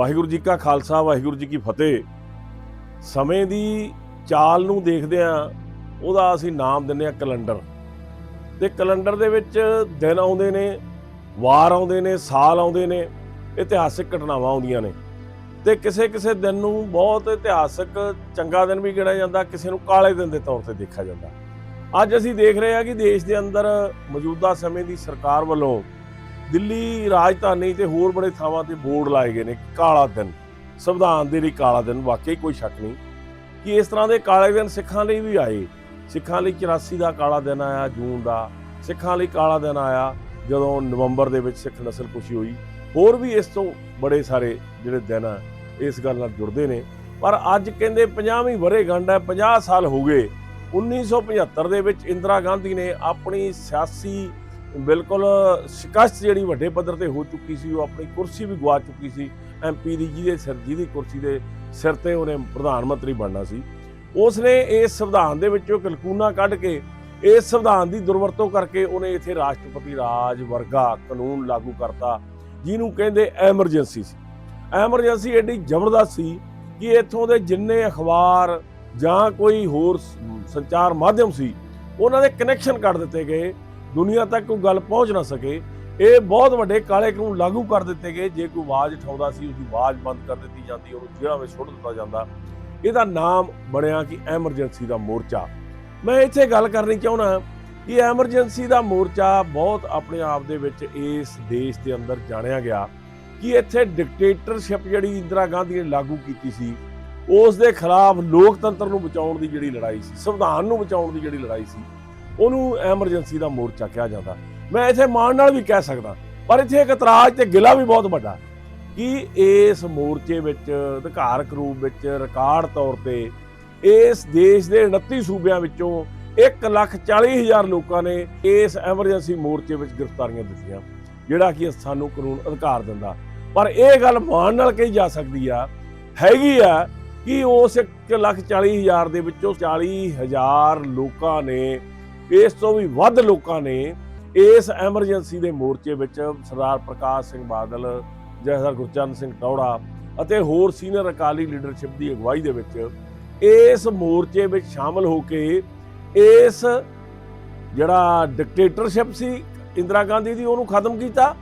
ਵਾਹਿਗੁਰੂ ਜੀ ਕਾ ਖਾਲਸਾ, ਵਾਹਿਗੁਰੂ ਜੀ ਕੀ ਫਤਿਹ। ਸਮੇਂ ਦੀ ਚਾਲ ਨੂੰ ਦੇਖਦੇ ਆ ਉਹਦਾ ਅਸੀਂ ਨਾਮ ਦਿੰਦੇ ਆ ਕੈਲੰਡਰ। ਤੇ ਕੈਲੰਡਰ ਦੇ ਵਿੱਚ ਦਿਨ ਆਉਂਦੇ ਨੇ, ਵਾਰ ਆਉਂਦੇ ਨੇ, ਸਾਲ ਆਉਂਦੇ ਨੇ, ਇਤਿਹਾਸਿਕ ਘਟਨਾਵਾਂ ਆਉਂਦੀਆਂ ਨੇ। ਤੇ ਕਿਸੇ ਕਿਸੇ ਦਿਨ ਨੂੰ ਬਹੁਤ ਇਤਿਹਾਸਕ ਚੰਗਾ ਦਿਨ ਵੀ ਗਿਣਿਆ ਜਾਂਦਾ, ਕਿਸੇ ਨੂੰ ਕਾਲੇ ਦਿਨ ਦੇ ਤੌਰ ਤੇ ਦੇਖਿਆ ਜਾਂਦਾ। ਅੱਜ ਅਸੀਂ ਦੇਖ ਰਹੇ ਹਾਂ ਕਿ ਦੇਸ਼ ਦੇ ਅੰਦਰ ਮੌਜੂਦਾ ਸਮੇਂ ਦੀ ਸਰਕਾਰ ਵੱਲੋਂ ਦਿੱਲੀ, ਰਾਜਧਾਨੀ ਤੇ ਹੋਰ ਬੜੇ ਥਾਵਾਂ ਤੇ ਬੋਰਡ ਲਾਏ ਗਏ ਨੇ ਕਾਲਾ ਦਿਨ। ਸੰਵਿਧਾਨ ਦੇ ਲਈ ਕਾਲਾ ਦਿਨ ਵਾਕਈ ਕੋਈ ਸ਼ੱਕ ਨਹੀਂ ਕਿ ਇਸ ਤਰ੍ਹਾਂ ਦੇ ਕਾਲੇ ਦਿਨ ਸਿੱਖਾਂ ਲਈ ਵੀ ਆਏ। ਸਿੱਖਾਂ ਲਈ 84 ਦਾ ਕਾਲਾ ਦਿਨ ਆਇਆ, ਜੂਨ ਦਾ। ਸਿੱਖਾਂ ਲਈ ਕਾਲਾ ਦਿਨ ਆਇਆ ਜਦੋਂ ਨਵੰਬਰ ਦੇ ਵਿੱਚ ਸਿੱਖ ਨਸਲ ਖੁਸ਼ੀ ਹੋਈ। ਹੋਰ ਵੀ ਇਸ ਤੋਂ ਬੜੇ ਸਾਰੇ ਜਿਹੜੇ ਦਿਨ ਆ, ਇਸ ਗੱਲ ਨਾਲ ਜੁੜਦੇ ਨੇ। ਪਰ ਅੱਜ ਕਹਿੰਦੇ 50ਵੀਂ ਵਰ੍ਹੇਗੰਢ ਹੈ 50 ਸਾਲ ਹੋ ਗਏ। 1975 ਦੇ ਵਿੱਚ ਇੰਦਰਾ ਗਾਂਧੀ ਨੇ ਆਪਣੀ ਸਿਆਸੀ ਬਿਲਕੁਲ ਸ਼ਿਕਸਤ ਜਿਹੜੀ ਵੱਡੇ ਪੱਧਰ ਤੇ ਹੋ ਚੁੱਕੀ ਸੀ, ਉਹ ਆਪਣੀ ਕੁਰਸੀ ਵੀ ਗਵਾ ਚੁੱਕੀ ਸੀ। ਐਮਪੀ ਦੀ ਜਿਹਦੇ ਸਿਰ ਜਿਹਦੀ ਕੁਰਸੀ ਦੇ ਸਿਰ ਤੇ ਉਹਨੇ ਪ੍ਰਧਾਨ ਮੰਤਰੀ ਬਣਨਾ ਸੀ। ਉਸ ਨੇ ਇਸ ਸੰਵਿਧਾਨ ਦੇ ਵਿੱਚੋਂ ਕਲਕੂਨਾ ਕੱਢ ਕੇ, ਇਸ ਸੰਵਿਧਾਨ ਦੀ ਦੁਰਵਰਤੋਂ ਕਰਕੇ ਉਹਨੇ ਇੱਥੇ ਰਾਸ਼ਟਰਪਤੀ ਰਾਜ ਵਰਗਾ ਕਾਨੂੰਨ ਲਾਗੂ ਕਰਤਾ, ਜਿਹਨੂੰ ਕਹਿੰਦੇ ਐਮਰਜੈਂਸੀ ਸੀ। ਐਮਰਜੈਂਸੀ ਐਡੀ ਜ਼ਬਰਦਸਤ ਸੀ ਕਿ ਇੱਥੋਂ ਦੇ ਜਿੰਨੇ ਅਖਬਾਰ ਜਾਂ ਕੋਈ ਹੋਰ ਸੰਚਾਰ ਮਾਧਿਅਮ ਸੀ, ਉਹਨਾਂ ਦੇ ਕਨੈਕਸ਼ਨ ਕੱਟ ਦਿੱਤੇ ਗਏ। ਦੁਨੀਆ ਤੱਕ ਕੋਈ ਗੱਲ ਪਹੁੰਚ ਨਾ ਸਕੇ। ਇਹ ਬਹੁਤ ਵੱਡੇ ਕਾਲੇ ਕਾਨੂੰਨ ਲਾਗੂ ਕਰ ਦਿੱਤੇ ਗਏ। ਜੇ ਕੋਈ ਆਵਾਜ਼ ਉਠਾਉਂਦਾ ਸੀ, ਉਹਦੀ ਆਵਾਜ਼ ਬੰਦ ਕਰ ਦਿੱਤੀ ਜਾਂਦੀ, ਉਹਨੂੰ ਜੇਲ੍ਹਾਂ ਵਿੱਚ ਸੁੱਟ ਦਿੱਤਾ ਜਾਂਦਾ। ਇਹਦਾ ਨਾਮ ਬਣਿਆ ਕਿ ਐਮਰਜੈਂਸੀ ਦਾ ਮੋਰਚਾ। ਮੈਂ ਇੱਥੇ ਗੱਲ ਕਰਨੀ ਚਾਹੁੰਦਾ ਕਿ ਐਮਰਜੈਂਸੀ ਦਾ ਮੋਰਚਾ ਬਹੁਤ ਆਪਣੇ ਆਪ ਦੇ ਵਿੱਚ ਇਸ ਦੇਸ਼ ਦੇ ਅੰਦਰ ਜਾਣਿਆ ਗਿਆ ਕਿ ਇੱਥੇ ਡਿਕਟੇਟਰਸ਼ਿਪ ਜਿਹੜੀ ਇੰਦਰਾ ਗਾਂਧੀ ਨੇ ਲਾਗੂ ਕੀਤੀ ਸੀ, ਉਸ ਦੇ ਖਿਲਾਫ ਲੋਕਤੰਤਰ ਨੂੰ ਬਚਾਉਣ ਦੀ ਜਿਹੜੀ ਲੜਾਈ ਸੀ, ਸੰਵਿਧਾਨ ਨੂੰ ਬਚਾਉਣ ਦੀ ਜਿਹੜੀ ਲੜਾਈ ਸੀ ਉਹਨੂੰ ਐਮਰਜੈਂਸੀ ਦਾ ਮੋਰਚਾ ਕਿਹਾ ਜਾਂਦਾ। ਮੈਂ ਇੱਥੇ ਮਾਣ ਨਾਲ ਵੀ ਕਹਿ ਸਕਦਾ, ਪਰ ਇੱਥੇ ਇੱਕ ਇਤਰਾਜ਼ ਤੇ ਗਿਲਾ ਵੀ ਬਹੁਤ ਵੱਡਾ ਕਿ ਇਸ ਮੋਰਚੇ ਵਿੱਚ, ਅਧਿਕਾਰਕ ਰੂਪ ਵਿੱਚ ਰਿਕਾਰਡ ਤੌਰ ਤੇ ਇਸ ਦੇਸ਼ ਦੇ 29 ਸੂਬਿਆਂ ਵਿੱਚੋਂ 140000 ਲੋਕਾਂ ਨੇ ਇਸ ਐਮਰਜੈਂਸੀ ਮੋਰਚੇ ਵਿੱਚ ਗ੍ਰਿਫਤਾਰੀਆਂ ਦਿੱਤੀਆਂ, ਜਿਹੜਾ ਕਿ ਸਾਨੂੰ ਕਾਨੂੰਨ ਅਧਿਕਾਰ ਦਿੰਦਾ। ਪਰ ਇਹ ਗੱਲ ਮਾਣ ਨਾਲ ਕਹੀ ਜਾ ਸਕਦੀ ਆ, ਹੈਗੀ ਆ ਕਿ ਉਸ 140000 ਦੇ ਵਿੱਚੋਂ 40000 ਲੋਕਾਂ ਨੇ ਇਸ ਤੋਂ ਵੀ ਵੱਧ ਲੋਕਾਂ ਨੇ ਇਸ ਐਮਰਜੈਂਸੀ ਦੇ ਮੋਰਚੇ ਵਿੱਚ ਸਰਦਾਰ ਪ੍ਰਕਾਸ਼ ਸਿੰਘ ਬਾਦਲ ਜੈਸਰ ਗੁਰਚਰਨ ਸਿੰਘ ਟੌੜਾ ਅਤੇ ਹੋਰ ਸੀਨੀਅਰ ਅਕਾਲੀ ਲੀਡਰਸ਼ਿਪ ਦੀ ਅਗਵਾਈ ਦੇ ਵਿੱਚ ਇਸ ਮੋਰਚੇ ਵਿੱਚ ਸ਼ਾਮਲ ਹੋ ਕੇ ਇਸ ਜਿਹੜਾ ਡਿਕਟੇਟਰਸ਼ਿਪ ਸੀ ਇੰਦਰਾ ਗਾਂਧੀ ਦੀ ਉਹਨੂੰ ਖਤਮ ਕੀਤਾ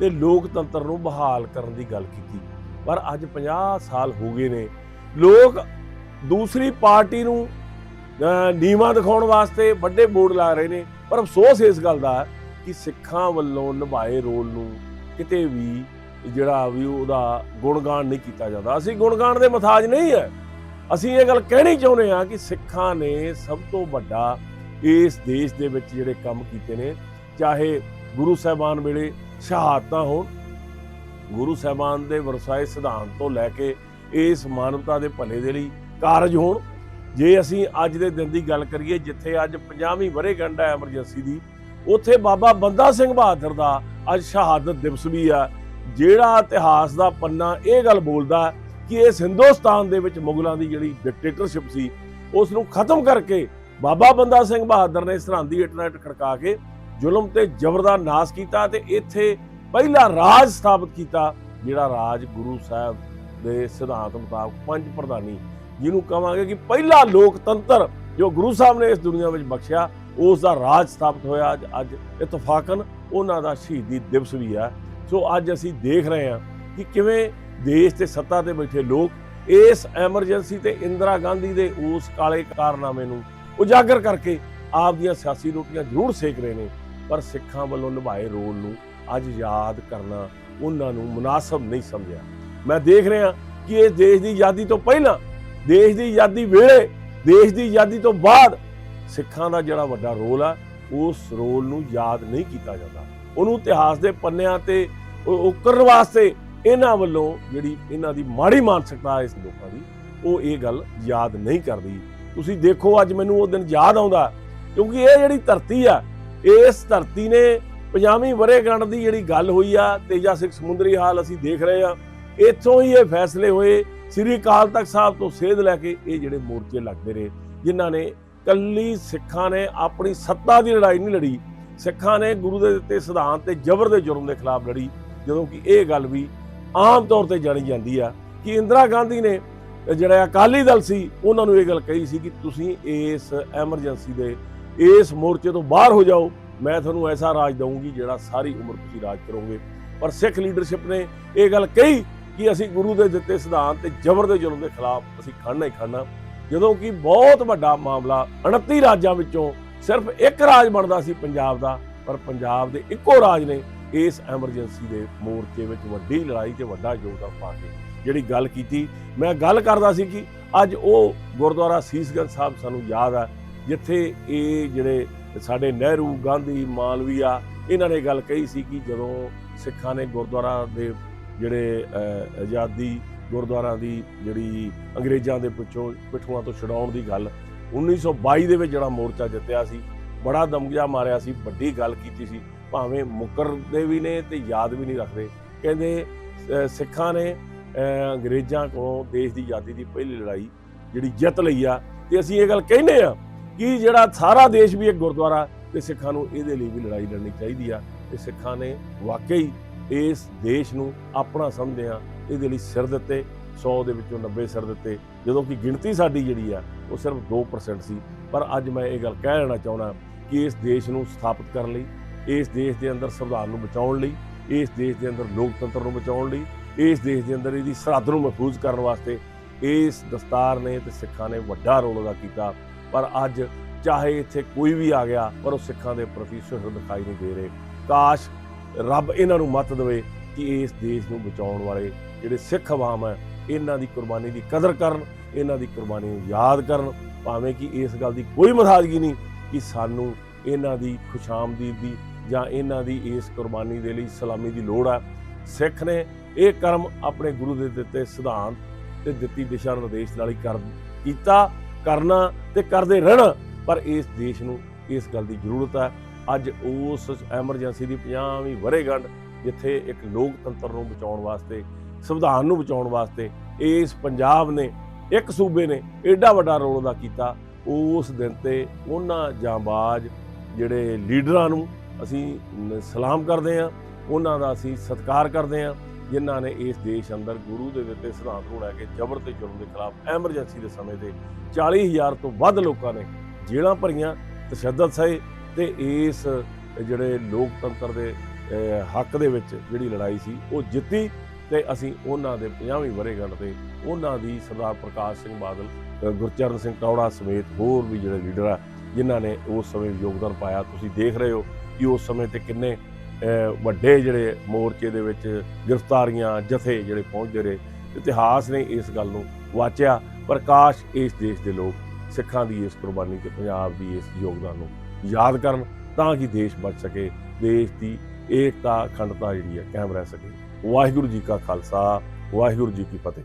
ਤੇ ਲੋਕਤੰਤਰ ਨੂੰ ਬਹਾਲ ਕਰਨ ਦੀ ਗੱਲ ਕੀਤੀ। ਪਰ ਅੱਜ 50 ਸਾਲ ਹੋ ਗਏ ਨੇ। ਲੋਕ ਦੂਸਰੀ ਪਾਰਟੀ ਨੂੰ ਨੀਵਾਂ ਦਿਖਾਉਣ ਵਾਸਤੇ ਵੱਡੇ ਬੋਰਡ ਲਾ ਰਹੇ ਨੇ। ਪਰ ਅਫਸੋਸ ਇਸ ਗੱਲ ਦਾ ਕਿ ਸਿੱਖਾਂ ਵੱਲੋਂ ਨਿਭਾਏ ਰੋਲ ਨੂੰ ਕਿਤੇ ਵੀ ਜਿਹੜਾ ਵੀ ਉਹਦਾ ਗੁਣਗਾਨ ਨਹੀਂ ਕੀਤਾ ਜਾਂਦਾ। ਅਸੀਂ ਗੁਣਗਾਨ ਦੇ ਮਥਾਜ ਨਹੀਂ ਹੈ। ਅਸੀਂ ਇਹ ਗੱਲ ਕਹਿਣੀ ਚਾਹੁੰਦੇ ਹਾਂ ਕਿ ਸਿੱਖਾਂ ਨੇ ਸਭ ਤੋਂ ਵੱਡਾ ਇਸ ਦੇਸ਼ ਦੇ ਵਿੱਚ ਜਿਹੜੇ ਕੰਮ ਕੀਤੇ ਨੇ, ਚਾਹੇ ਗੁਰੂ ਸਾਹਿਬਾਨ ਵੇਲੇ ਸ਼ਹਾਦਤਾਂ ਹੋਣ, ਗੁਰੂ ਸਾਹਿਬਾਨ ਦੇ ਵਰਸਾਏ ਸਿਧਾਂਤ ਤੋਂ ਲੈ ਕੇ ਇਸ ਮਾਨਵਤਾ ਦੇ ਭਲੇ ਦੇ ਲਈ ਕਾਰਜ ਹੋਣ ਜੇ ਅਸੀਂ ਅੱਜ ਦੇ ਦਿਨ ਦੀ ਗੱਲ ਕਰੀਏ, ਜਿੱਥੇ ਅੱਜ 50ਵੀਂ ਵਰ੍ਹੇਗੰਢ ਹੈ ਐਮਰਜੈਂਸੀ ਦੀ, ਉੱਥੇ ਬਾਬਾ ਬੰਦਾ ਸਿੰਘ ਬਹਾਦਰ ਦਾ ਅੱਜ ਸ਼ਹਾਦਤ ਦਿਵਸ ਵੀ ਆ। ਜਿਹੜਾ ਇਤਿਹਾਸ ਦਾ ਪੰਨਾ ਇਹ ਗੱਲ ਬੋਲਦਾ ਕਿ ਇਸ ਹਿੰਦੁਸਤਾਨ ਦੇ ਵਿੱਚ ਮੁਗਲਾਂ ਦੀ ਜਿਹੜੀ ਡਿਕਟੇਟਰਸ਼ਿਪ ਸੀ ਉਸ ਨੂੰ ਖਤਮ ਕਰਕੇ ਬਾਬਾ ਬੰਦਾ ਸਿੰਘ ਬਹਾਦਰ ਨੇ ਸਰਹੰਦੀ ਇੰਟਰਨੈਟ ਖੜਕਾ ਕੇ ਜ਼ੁਲਮ ਤੇ ਜ਼ਬਰ ਦਾ ਨਾਸ ਕੀਤਾ ਤੇ ਇੱਥੇ ਪਹਿਲਾ ਰਾਜ ਸਥਾਪਿਤ ਕੀਤਾ, ਜਿਹੜਾ ਰਾਜ ਗੁਰੂ ਸਾਹਿਬ ਦੇ ਸਿਧਾਂਤ ਮੁਤਾਬਕ ਪੰਜ ਪ੍ਰਧਾਨੀ ਜਿਹਨੂੰ ਕਹਾਂਗੇ ਕਿ ਪਹਿਲਾ ਲੋਕਤੰਤਰ ਜੋ ਗੁਰੂ ਸਾਹਿਬ ਨੇ ਇਸ ਦੁਨੀਆ ਵਿੱਚ ਬਖਸ਼ਿਆ ਉਸ ਦਾ ਰਾਜ ਸਥਾਪਿਤ ਹੋਇਆ। ਅੱਜ ਅੱਜ ਇਤਫਾਕਨ ਉਹਨਾਂ ਦਾ ਸ਼ਹੀਦੀ ਦਿਵਸ ਵੀ ਹੈ। ਸੋ ਅੱਜ ਅਸੀਂ ਦੇਖ ਰਹੇ ਹਾਂ ਕਿ ਕਿਵੇਂ ਦੇਸ਼ ਤੇ ਸੱਤਾ ਤੇ ਬੈਠੇ ਲੋਕ ਇਸ ਐਮਰਜੈਂਸੀ ਤੇ ਇੰਦਰਾ ਗਾਂਧੀ ਦੇ ਉਸ ਕਾਲੇ ਕਾਰਨਾਮੇ ਨੂੰ ਉਜਾਗਰ ਕਰਕੇ ਆਪ ਦੀਆਂ ਸਿਆਸੀ ਰੋਟੀਆਂ ਜ਼ਰੂਰ ਸੇਕ ਰਹੇ ਨੇ, ਪਰ ਸਿੱਖਾਂ ਵੱਲੋਂ ਨਿਭਾਏ ਰੋਲ ਨੂੰ ਅੱਜ ਯਾਦ ਕਰਨਾ ਉਹਨਾਂ ਨੂੰ ਮੁਨਾਸਬ ਨਹੀਂ ਸਮਝਿਆ। ਮੈਂ ਦੇਖ ਰਿਹਾ ਕਿ ਇਸ ਦੇਸ਼ ਦੀ ਆਜ਼ਾਦੀ ਤੋਂ ਪਹਿਲਾਂ ਦੇਸ਼ ਦੀ ਆਜ਼ਾਦੀ ਵੇਲੇ, ਦੇਸ਼ ਦੀ ਆਜ਼ਾਦੀ ਤੋਂ ਬਾਅਦ ਸਿੱਖਾਂ ਦਾ ਜਿਹੜਾ ਵੱਡਾ ਰੋਲ ਆ, ਉਸ ਰੋਲ ਨੂੰ ਯਾਦ ਨਹੀਂ ਕੀਤਾ ਜਾਂਦਾ। ਉਹਨੂੰ ਇਤਿਹਾਸ ਦੇ ਪੰਨਿਆਂ ਤੇ ਉ- ਕਰਨ ਵਾਸਤੇ ਇਹਨਾਂ ਵੱਲੋਂ ਜਿਹੜੀ ਇਹਨਾਂ ਦੀ ਮਾੜੀ ਮਾਨਸਿਕਤਾ ਇਸ ਲੋਕਾਂ ਦੀ, ਉਹ ਇਹ ਗੱਲ ਯਾਦ ਨਹੀਂ ਕਰਦੀ। ਤੁਸੀਂ ਦੇਖੋ, ਅੱਜ ਮੈਨੂੰ ਉਹ ਦਿਨ ਯਾਦ ਆਉਂਦਾ, ਕਿਉਂਕਿ ਇਹ ਜਿਹੜੀ ਧਰਤੀ ਆ, ਇਸ ਧਰਤੀ ਨੇ 50ਵੀਂ ਵਰ੍ਹੇਗੰਢ ਦੀ ਜਿਹੜੀ ਗੱਲ ਹੋਈ ਆ, ਤੇਜਾ ਸਿੰਘ ਸਮੁੰਦਰੀ ਹਾਲ ਅਸੀਂ ਦੇਖ ਰਹੇ ਆ। ਇੱਥੋਂ ਹੀ ਇਹ ਫੈਸਲੇ ਹੋਏ ਸ੍ਰੀ ਅਕਾਲ ਤਖਤ ਸਾਹਿਬ ਤੋਂ ਸੇਧ ਲੈ ਕੇ ਇਹ ਜਿਹੜੇ ਮੋਰਚੇ ਲੱਗਦੇ ਰਹੇ ਜਿਨ੍ਹਾਂ ਨੇ ਕੱਲੀ ਸਿੱਖਾਂ ਨੇ ਆਪਣੀ ਸੱਤਾ ਦੀ ਲੜਾਈ ਨਹੀਂ ਲੜੀ। ਸਿੱਖਾਂ ਨੇ ਗੁਰੂ ਦੇ ਦਿੱਤੇ ਸਿਧਾਂਤ ਤੇ ਜ਼ਬਰ ਦੇ ਜੁਰਮ ਦੇ ਖਿਲਾਫ ਲੜੀ, ਜਦੋਂ ਕਿ ਇਹ ਗੱਲ ਵੀ ਆਮ ਤੌਰ ਤੇ ਜਾਣੀ ਜਾਂਦੀ ਆ ਕਿ ਇੰਦਰਾ ਗਾਂਧੀ ਨੇ ਜਿਹੜਾ ਅਕਾਲੀ ਦਲ ਸੀ, ਉਹਨਾਂ ਨੂੰ ਇਹ ਗੱਲ ਕਹੀ ਸੀ ਕਿ ਤੁਸੀਂ ਇਸ ਐਮਰਜੈਂਸੀ ਦੇ ਇਸ ਮੋਰਚੇ ਤੋਂ ਬਾਹਰ ਹੋ ਜਾਓ, ਮੈਂ ਤੁਹਾਨੂੰ ਐਸਾ ਰਾਜ ਦਊਂਗੀ ਜਿਹੜਾ ਸਾਰੀ ਉਮਰ ਤੁਸੀਂ ਰਾਜ ਕਰੋਗੇ। ਪਰ ਸਿੱਖ ਲੀਡਰਸ਼ਿਪ ਨੇ ਇਹ ਗੱਲ ਕਹੀ ਕਿ ਅਸੀਂ ਗੁਰੂ ਦੇ ਦਿੱਤੇ ਸਿਧਾਂਤ ਤੇ ਜ਼ਬਰ ਦੇ ਜ਼ੁਲਮ ਦੇ ਖਿਲਾਫ ਅਸੀਂ ਖੜਨਾ ਹੀ ਖੜਨਾ। ਜਦੋਂ ਕਿ ਬਹੁਤ ਵੱਡਾ ਮਾਮਲਾ 29 ਰਾਜਾਂ ਵਿੱਚੋਂ ਸਿਰਫ ਇੱਕ ਰਾਜ ਬਣਦਾ ਸੀ ਪੰਜਾਬ ਦਾ, ਪਰ ਪੰਜਾਬ ਦੇ ਇੱਕੋ ਰਾਜ ਨੇ ਇਸ ਐਮਰਜੈਂਸੀ ਦੇ ਮੋਰਚੇ ਵਿੱਚ ਵੱਡੀ ਲੜਾਈ ਤੇ ਵੱਡਾ ਯੋਗਦਾਨ ਪਾ ਕੇ ਜਿਹੜੀ ਗੱਲ ਕੀਤੀ। ਮੈਂ ਗੱਲ ਕਰਦਾ ਸੀ ਕਿ ਅੱਜ ਉਹ ਗੁਰਦੁਆਰਾ ਸੀਸਗੰਜ ਸਾਹਿਬ ਸਾਨੂੰ ਯਾਦ ਆ, ਜਿੱਥੇ ਇਹ ਜਿਹੜੇ ਸਾਡੇ ਨਹਿਰੂ, ਗਾਂਧੀ, ਮਾਲਵੀਆ, ਇਹਨਾਂ ਨੇ ਗੱਲ ਕਹੀ ਸੀ ਕਿ ਜਦੋਂ ਸਿੱਖਾਂ ਨੇ ਗੁਰਦੁਆਰਾ ਦੇ ਜਿਹੜੇ ਆਜ਼ਾਦੀ ਗੁਰਦੁਆਰਾ ਦੀ ਜਿਹੜੀ ਅੰਗਰੇਜ਼ਾਂ ਦੇ ਪਿੱਛੋਂ, ਪਿੱਠੂਆਂ ਤੋਂ ਛਡਾਉਣ ਦੀ ਗੱਲ 1922 ਦੇ ਵਿੱਚ ਜਿਹੜਾ ਮੋਰਚਾ ਜਿੱਤਿਆ ਸੀ, ਬੜਾ ਦਮਗਿਆ ਮਾਰਿਆ ਸੀ, ਵੱਡੀ ਗੱਲ ਕੀਤੀ ਸੀ, ਭਾਵੇਂ ਮੁਕਰਦੇ ਵੀ ਨੇ ਤੇ ਯਾਦ ਵੀ ਨਹੀਂ ਰੱਖਦੇ। ਕਹਿੰਦੇ ਸਿੱਖਾਂ ਨੇ ਅੰਗਰੇਜ਼ਾਂ ਕੋਲੋਂ ਦੇਸ਼ ਦੀ ਆਜ਼ਾਦੀ ਦੀ ਪਹਿਲੀ ਲੜਾਈ ਜਿਹੜੀ ਜਿੱਤ ਲਈ ਆ, ਤੇ ਅਸੀਂ ਇਹ ਗੱਲ ਕਹਿੰਦੇ ਆ ਕਿ ਜਿਹੜਾ ਸਾਰਾ ਦੇਸ਼ ਵੀ ਇੱਕ ਗੁਰਦੁਆਰਾ, ਤੇ ਸਿੱਖਾਂ ਨੂੰ ਇਹਦੇ ਲਈ ਵੀ ਲੜਾਈ ਲੜਨੀ ਚਾਹੀਦੀ ਆ, ਤੇ ਸਿੱਖਾਂ ਨੇ ਵਾਕਈ ਇਸ ਦੇਸ਼ ਨੂੰ ਆਪਣਾ ਸਮਝਦਿਆਂ ਇਹਦੇ ਲਈ ਸਿਰ ਦਿੱਤੇ 100 ਦੇ ਵਿੱਚੋਂ 90 ਸਿਰ ਦਿੱਤੇ। ਜਦੋਂ ਕਿ ਗਿਣਤੀ ਸਾਡੀ ਜਿਹੜੀ ਆ, ਉਹ ਸਿਰਫ 2% ਸੀ। ਪਰ ਅੱਜ ਮੈਂ ਇਹ ਗੱਲ ਕਹਿ ਲੈਣਾ ਚਾਹੁੰਦਾ ਕਿ ਇਸ ਦੇਸ਼ ਨੂੰ ਸਥਾਪਿਤ ਕਰਨ ਲਈ, ਇਸ ਦੇਸ਼ ਦੇ ਅੰਦਰ ਸੰਵਿਧਾਨ ਨੂੰ ਬਚਾਉਣ ਲਈ, ਇਸ ਦੇਸ਼ ਦੇ ਅੰਦਰ ਲੋਕਤੰਤਰ ਨੂੰ ਬਚਾਉਣ ਲਈ, ਇਸ ਦੇਸ਼ ਦੇ ਅੰਦਰ ਇਹਦੀ ਸਰਹੱਦ ਨੂੰ ਮਹਿਫੂਜ਼ ਕਰਨ ਵਾਸਤੇ ਇਸ ਦਸਤਾਰ ਨੇ ਤੇ ਸਿੱਖਾਂ ਨੇ ਵੱਡਾ ਰੋਲ ਅਦਾ ਕੀਤਾ। ਪਰ ਅੱਜ ਚਾਹੇ ਇੱਥੇ ਕੋਈ ਵੀ ਆ ਗਿਆ, ਪਰ ਉਹ ਸਿੱਖਾਂ ਦੇ ਪ੍ਰਤੀ ਸੁਹਿਰਦ ਦਿਖਾਈ ਨਹੀਂ ਦੇ ਰਹੇ। ਕਾਸ਼ ਰੱਬ ਇਹਨਾਂ ਨੂੰ ਮੱਤ ਦੇਵੇ ਕਿ ਇਸ ਦੇਸ਼ ਨੂੰ ਬਚਾਉਣ ਵਾਲੇ ਜਿਹੜੇ ਸਿੱਖ ਆਵਾਮ ਹੈ, ਇਹਨਾਂ ਦੀ ਕੁਰਬਾਨੀ ਦੀ ਕਦਰ ਕਰਨ, ਇਹਨਾਂ ਦੀ ਕੁਰਬਾਨੀ ਨੂੰ ਯਾਦ ਕਰਨ। ਭਾਵੇਂ ਕਿ ਇਸ ਗੱਲ ਦੀ ਕੋਈ ਮਸਾਜਗੀ ਨਹੀਂ ਕਿ ਸਾਨੂੰ ਇਹਨਾਂ ਦੀ ਖੁਸ਼ਾਮਦੀਦ ਦੀ ਜਾਂ ਇਹਨਾਂ ਦੀ ਇਸ ਕੁਰਬਾਨੀ ਦੇ ਲਈ ਸਲਾਮੀ ਦੀ ਲੋੜ ਹੈ। ਸਿੱਖ ਨੇ ਇਹ ਕਰਮ ਆਪਣੇ ਗੁਰੂ ਦੇ ਦਿੱਤੇ ਸਿਧਾਂਤ ਤੇ ਦਿੱਤੀ ਦਿਸ਼ਾ ਨਿਰਦੇਸ਼ ਨਾਲ ਹੀ ਕਰ ਕੀਤਾ। ਕਰਨਾ ਤੇ ਕਰਦੇ ਰਹਿਣਾ, ਪਰ ਇਸ ਦੇਸ਼ ਨੂੰ ਇਸ ਗੱਲ ਦੀ ਜ਼ਰੂਰਤ ਹੈ। ਅੱਜ ਉਸ ਐਮਰਜੈਂਸੀ ਦੀ 50ਵੀਂ ਵਰ੍ਹੇਗੰਢ, ਜਿੱਥੇ ਇੱਕ ਲੋਕਤੰਤਰ ਨੂੰ ਬਚਾਉਣ ਵਾਸਤੇ, ਸੰਵਿਧਾਨ ਨੂੰ ਬਚਾਉਣ ਵਾਸਤੇ ਇਸ ਪੰਜਾਬ ਨੇ ਇੱਕ ਸੂਬੇ ਨੇ ਐਡਾ ਵੱਡਾ ਰੋਲ ਅਦਾ ਕੀਤਾ, ਉਸ ਦਿਨ ਤੇ ਉਹਨਾਂ ਜਾਂਬਾਜ਼ ਜਿਹੜੇ ਲੀਡਰਾਂ ਨੂੰ ਅਸੀਂ ਸਲਾਮ ਕਰਦੇ ਹਾਂ, ਉਹਨਾਂ ਦਾ ਅਸੀਂ ਸਤਿਕਾਰ ਕਰਦੇ ਹਾਂ, ਜਿਨ੍ਹਾਂ ਨੇ ਇਸ ਦੇਸ਼ ਅੰਦਰ ਗੁਰੂ ਦੇ ਦਿੱਤੇ ਸਿਧਾਂਤ ਨੂੰ ਲੈ ਕੇ ਜ਼ਬਰ ਤੇ ਜ਼ੁਲਮ ਦੇ ਖਿਲਾਫ ਐਮਰਜੈਂਸੀ ਦੇ ਸਮੇਂ ਤੇ 40000 ਤੋਂ ਵੱਧ ਲੋਕਾਂ ਨੇ ਜੇਲ੍ਹਾਂ ਭਰੀਆਂ, ਤਸ਼ੱਦਦ ਸਹੇ ਤੇ ਇਸ ਜਿਹੜੇ ਲੋਕਤੰਤਰ ਦੇ ਹੱਕ ਦੇ ਵਿੱਚ ਜਿਹੜੀ ਲੜਾਈ ਸੀ, ਉਹ ਜਿੱਤੀ ਤੇ ਅਸੀਂ ਉਹਨਾਂ ਦੇ 50ਵੀਂ ਵਰ੍ਹੇਗੰਢ ਤੇ ਉਹਨਾਂ ਦੀ ਸਰਦਾਰ ਪ੍ਰਕਾਸ਼ ਸਿੰਘ ਬਾਦਲ ਗੁਰਚਰਨ ਸਿੰਘ ਟੌੜਾ ਸਮੇਤ ਹੋਰ ਵੀ ਜਿਹੜੇ ਲੀਡਰ ਆ, ਜਿਨ੍ਹਾਂ ਨੇ ਉਸ ਸਮੇਂ ਯੋਗਦਾਨ ਪਾਇਆ, ਤੁਸੀਂ ਦੇਖ ਰਹੇ ਹੋ ਕਿ ਉਸ ਸਮੇਂ ਤੇ ਕਿੰਨੇ ਵੱਡੇ ਜਿਹੜੇ ਮੋਰਚੇ ਦੇ ਵਿੱਚ ਗ੍ਰਿਫਤਾਰੀਆਂ ਜਥੇ ਜਿਹੜੇ ਪਹੁੰਚਦੇ ਰਹੇ। ਇਤਿਹਾਸ ਨੇ ਇਸ ਗੱਲ ਨੂੰ ਵਾਚਿਆ। ਪ੍ਰਕਾਸ਼ ਇਸ ਦੇਸ਼ ਦੇ ਲੋਕ, ਸਿੱਖਾਂ ਦੀ ਇਸ ਕੁਰਬਾਨੀ ਤੇ ਪੰਜਾਬ ਦੀ ਇਸ ਯੋਗਦਾਨ ਨੂੰ ਯਾਦ ਕਰਨ ਤਾਂ ਕਿ ਦੇਸ਼ ਬਚ ਸਕੇ, ਦੇਸ਼ ਦੀ ਏਕਤਾ, ਅਖੰਡਤਾ ਜਿਹੜੀ ਹੈ ਕਾਇਮ ਰਹਿ ਸਕੇ। ਵਾਹਿਗੁਰੂ ਜੀ ਕਾ ਖਾਲਸਾ, ਵਾਹਿਗੁਰੂ ਜੀ ਕੀ ਫਤਿਹ।